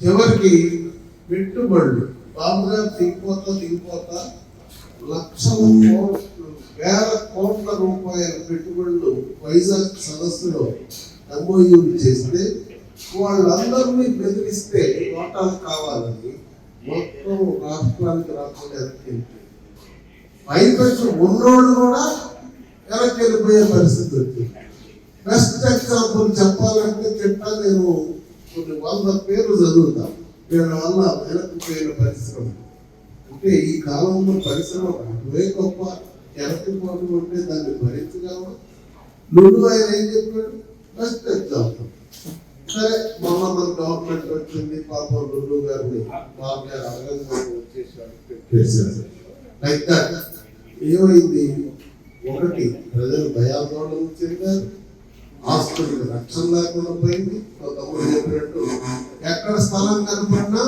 చివరికి పెట్టుబడులు? బాబుగా దిగిపోతా దిగిపోతా లక్షల కోట్లు వేల కోట్ల రూపాయల పెట్టుబడులు వైజాగ్ సదస్సులో ఎంఓయూలు చేస్తే వాళ్ళందరినీ బెదిరిస్తే ఓటాలు కావాలని మొత్తం రాష్ట్రానికి రాకుండా వెనక్కి పైపెచ్చు ఉన్నోళ్ళు కూడా వెనక్కి వెళ్ళిపోయే పరిస్థితి వచ్చింది. బెస్ట్ ఎగ్జాంపుల్ చెప్పాలంటే చెప్తా నేను కొన్ని వంద పేర్లు చదువుతాం. వీళ్ళ వల్ల వెనక్కిపోయిన పరిశ్రమ. అంటే ఈ కాలంలో పరిశ్రమ అటువే గొప్ప. వెనక్కిపోవడం అంటే దాన్ని భరించగలవా నువ్వు ఆయన ఏం చెప్పాడు? ఫస్ట్ ఎగ్జాంపుల్ సరే మొన్న మన గవర్నమెంట్ వచ్చింది పాపం లుడు గారిని బాబు గారు అడగంగా వచ్చేసాడు లైక్ దట్ ఏమైంది? ఒకటి ప్రజలు భయాందోళన చెందారు. ఆస్తులకు రక్షణ లేకుండా పోయింది. మా తమ్ముడు చెప్పినట్టు ఎక్కడ స్థలం కనపడినా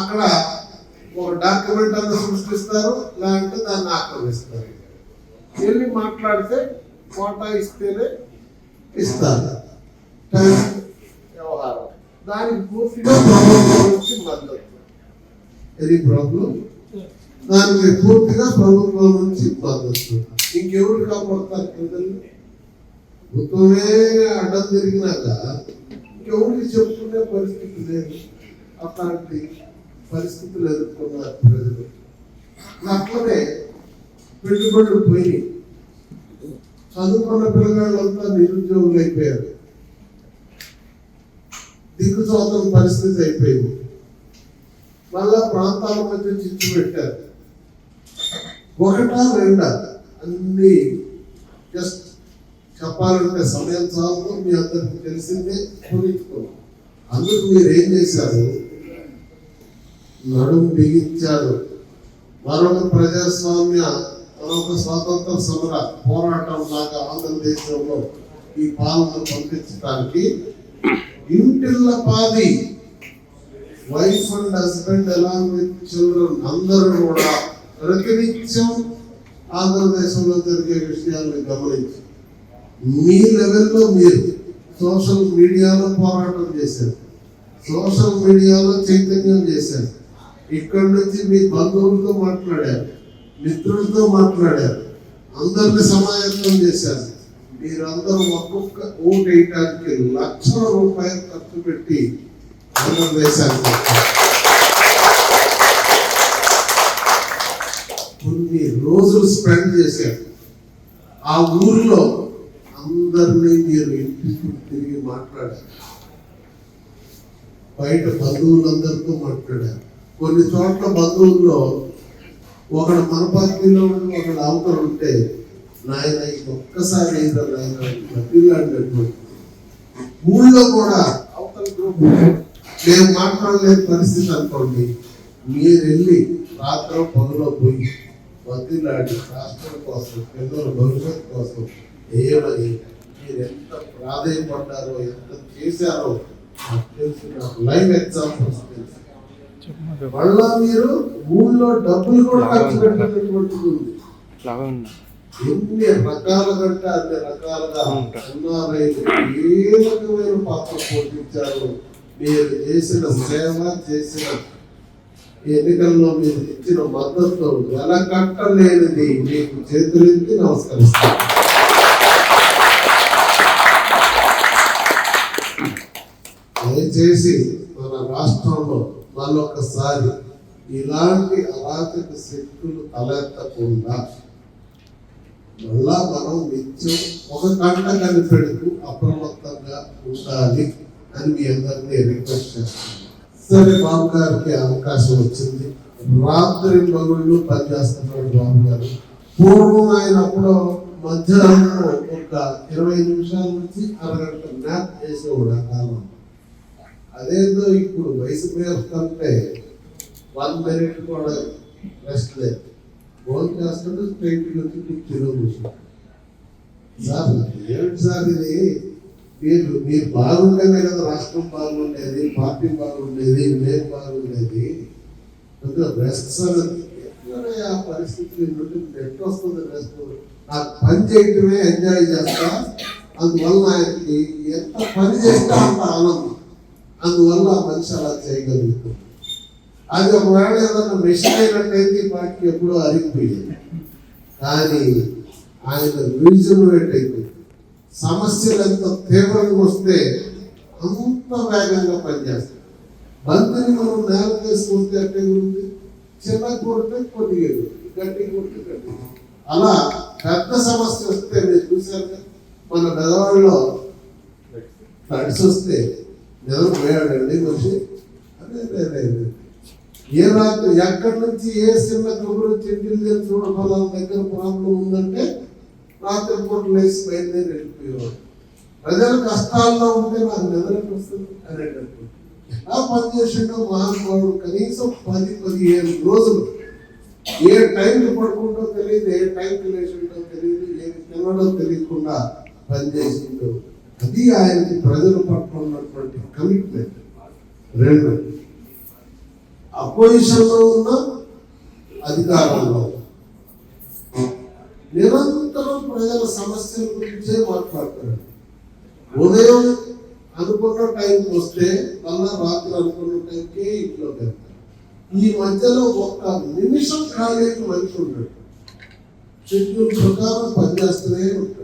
అక్కడ ఒక డాక్యుమెంట్ అంతా సృష్టిస్తారు లేదంటే దాన్ని ఆక్రమిస్తారు. వెళ్ళి మాట్లాడితే కోటా ఇస్తేనే ఇస్తారు. వ్యవహారం. దానికి పూర్తిగా ప్రభుత్వం నుంచి మద్దతు. ఇది ప్రాబ్లం దానికి పూర్తిగా ప్రభుత్వం నుంచి మద్దతు. ఇంకెవరు కాపాడుతారు? ప్రజలు ప్రభుత్వమే అడ్డం జరిగినాక ఇంకెవరికి చెప్పుకునే పరిస్థితి లేదు. అట్లాంటి పరిస్థితులు ఎదుర్కొన్నారు ప్రజలు. అట్లనే పెట్టుబడులు పోయి చదువుకున్న పిల్లగాళ్ళంతా నిరుద్యోగులు అయిపోయారు. దిక్కుచోతం పరిస్థితి అయిపోయింది. మళ్ళా ప్రాంతాల మధ్య చిచ్చు పెట్టారు. ఒకటా రెండా? అన్ని జస్ట్ చెప్పాలంటే సమయం చాలు మీ అందరికి తెలిసిందే కొనిచ్చుకున్నాం అందుకు మీరు ఏం చేశారు? నడుము బిగించారు. మరొక ప్రజాస్వామ్య మరొక స్వాతంత్ర సమర పోరాటం లాగా ఆంధ్రదేశంలో ఈ పాలన పంపించడానికి ఇంటిల్ల పాది wife and husband along with children అందరూ కూడా ప్రతినిత్యం ఆంధ్రదేశంలో జరిగే విషయాన్ని గమనించి మీ లెవెల్లో మీరు సోషల్ మీడియాలో పోరాటం చేశారు. సోషల్ మీడియాలో చైతన్యం చేశారు. ఇక్కడి నుంచి మీ బంధువులతో మాట్లాడారు. మిత్రులతో మాట్లాడారు. అందరిని సమాయత్తం చేశారు. మీరందరూ ఒక్కొక్క ఓటు వేయటానికి లక్షల రూపాయలు ఖర్చు పెట్టి ఆంధ్రదేశానికి కొన్ని రోజులు స్పెండ్ చేశారు. ఆ ఊరిలో అందరినీ మీరు తిరిగి మాట్లాడారు. బయట బంధువులందరితో మాట్లాడారు. కొన్ని చోట్ల బంధువుల్లో ఒకడు మన పార్టీలో ఉండి ఒకడు అవతల ఉంటే నాయన ఇది ఒక్కసారి ఏదో నాయన బతిలాడినటువంటి ఊళ్ళో కూడా అవతల గ్రూప్ మేము మాట్లాడలేని పరిస్థితి అనుకోండి. మీరు వెళ్ళి రాత్రి పనులో పోయి బతిలాడి రాష్ట్రం కోసం పిల్లల భవిష్యత్తు కోసం ఏమని మీరు ఎంత ప్రాధాన్యపడ్డారో ఎంత చేశారో నాకు తెలుసు. నాకు లైవ్ ఎగ్జాంపుల్స్ తెలుసు. మళ్ళా మీరు ఊళ్ళో డబ్బులు కూడా ఖర్చు పెట్టినటువంటిది ఉంది? ఎన్ని రకాలుగా అంటే అన్ని రకాలుగా ఎన్ఆర్ఐలు ఏ రకమైన పాత్ర పోషించారు మీరు చేసిన సేవ చేసిన ఎన్నికల్లో మీరు ఇచ్చిన మద్దతు వెలకట్టలేనిది మీకు చేతులెత్తి నమస్కరిస్తాను. దయచేసి మన రాష్ట్రంలో మరొకసారి ఇలాంటి అరాచక శక్తులు తలెత్తకుండా మళ్ళా మనం నిత్యం ఒక గంట కనిపెడుతూ అప్రమత్తంగా ఉండాలి అని మీ అందరినీ రిక్వెస్ట్ చేస్తున్నాను. సరే బాబు గారికి అవకాశం వచ్చింది. రాత్రి పనులు పనిచేస్తున్నాడు బాబు గారు పూర్వం ఆయన అప్పుడు మధ్యాహ్నం ఒక ఇరవై నిమిషాల నుంచి అరగంట మ్యాప్ చేసేవాడు ఆ కాలం అదేదో ఇప్పుడు వయసు పేరుస్తుంటే వన్ మినిట్ కూడా రెస్ట్ లేదు. ఫోన్ చేస్తుంటే స్ట్రైట్ నుంచి కుర్చీలో కూర్చుంటాడు సార్ ఏమిటి సార్ ఇది? మీరు మీరు బాగుంటేనే కదా రాష్ట్రం బాగుండేది పార్టీ బాగుండేది మేము బాగుండేది. రెస్ట్ సార్ ఆ పరిస్థితి నుండి నెట్ వస్తుంది రెస్ట్ నాకు పని చేయటమే ఎంజాయ్ చేస్తా అందువల్ల ఆయనకి ఎంత పని చేస్తా అంత ఆనందం. అందువల్ల ఆ మనిషి అలా చేయగలుగుతుంది. అది ఒకవేళ ఏదైనా మెషిన్ అయినట్టయితే ఈ ఎప్పుడూ అరిగిపోయింది. కానీ ఆయన రీజన్ అయిపోయింది. సమస్యలు ఎంత తీవ్రంగా వస్తే అంత వేగంగా పనిచేస్తాయి. బంతిని మనం నేల తీసుకుంటే అంటే గురించి చిన్న కొడితే కొద్దిగా గట్టి కొట్టి గట్టి అలా పెద్ద సమస్య వస్తే మీరు చూసారు మన పెదవాళ్ళలో ఫ్లడ్స్ వస్తే నిద్రపోయాడండి మనిషి అదే అదే ఏ రాత్రి ఎక్కడి నుంచి ఏ చిన్న కబురు వచ్చి ఇంటెలిజెన్స్ దగ్గర ప్రాబ్లం ఉందంటే రాత్రి పూట లేచి బయలుదేరి వెళ్ళిపోయేవాడు. ప్రజలు కష్టాల్లో ఉంటే నాకు నిద్ర వస్తుంది అనేటట్టు ఎలా పనిచేసిండో మహానుభావుడు కనీసం పది పదిహేను రోజులు ఏ టైంకి పడుకుంటో తెలియదు ఏ టైంకి లేచిండో తెలియదు ఏమి తినడో తెలియకుండా పనిచేసిండో అది ఆయనకి ప్రజల పట్ల ఉన్నటువంటి కమిట్మెంట్ రెండు. అపోజిషన్లో ఉన్న అధికారంలో. నిరంతరం ప్రజల సమస్యల గురించే మాట్లాడతాడు ఉదయం అనుకున్న టైంకి వస్తే మళ్ళా రాత్రి అనుకున్న టైంకే ఇంట్లోకి ఈ మధ్యలో ఒక్క నిమిషం ఖాళీకి మనిషి ఉంటాడు షెడ్యూల్ ప్రకారం పనిచేస్తూనే ఉంటాడు.